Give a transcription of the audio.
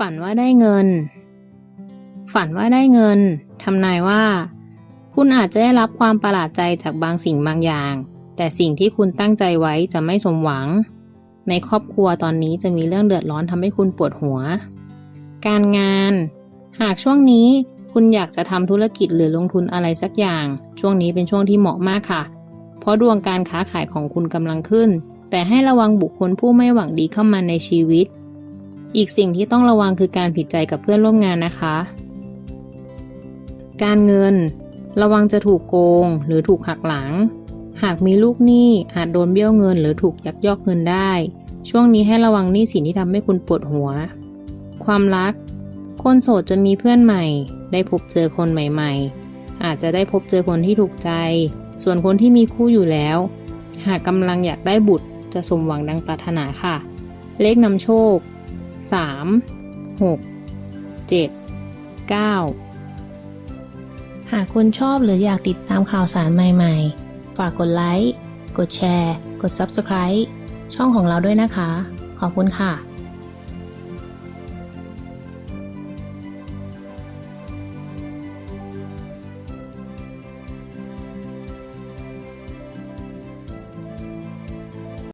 ฝันว่าได้เงิน ฝันว่าได้เงินทำนายว่า คุณอาจจะได้รับความประหลาดใจจากบางสิ่งบางอย่าง แต่สิ่งที่คุณตั้งใจไว้จะไม่สมหวัง ในครอบครัวตอนนี้จะมีเรื่องเดือดร้อนทำให้คุณปวดหัว การงาน หากช่วงนี้คุณอยากจะทำธุรกิจหรือลงทุนอะไรสักอย่าง ช่วงนี้เป็นช่วงที่เหมาะมากค่ะ เพราะดวงการค้าขายของคุณกำลังขึ้น แต่ให้ระวังบุคคลผู้ไม่หวังดีเข้ามาในชีวิต อีกสิ่งที่ต้องระวังคือการผิดใจกับเพื่อนร่วมงานนะคะ การเงิน ระวังจะถูกโกง หรือถูกหักหลัง หากมีลูกหนี้อาจโดนเบี้ยวเงิน หรือถูกยักยอกเงินได้ ช่วงนี้ให้ระวังหนี้สินที่ทำให้คุณปวดหัว ความรัก คนโสดจะมีเพื่อนใหม่ ได้พบเจอคนใหม่ๆ อาจจะได้พบเจอคนที่ถูกใจ ส่วนคนที่มีคู่อยู่แล้ว หากกำลังอยากได้บุตรจะสมหวังดังปรารถนาค่ะ เลขนำโชค 3 6 7 9หากคุณชอบหรืออยากติดตามข่าวสารใหม่ๆ ฝากกดไลค์ กดแชร์ กด Subscribe ช่องของเราด้วยนะคะ ขอบคุณค่ะ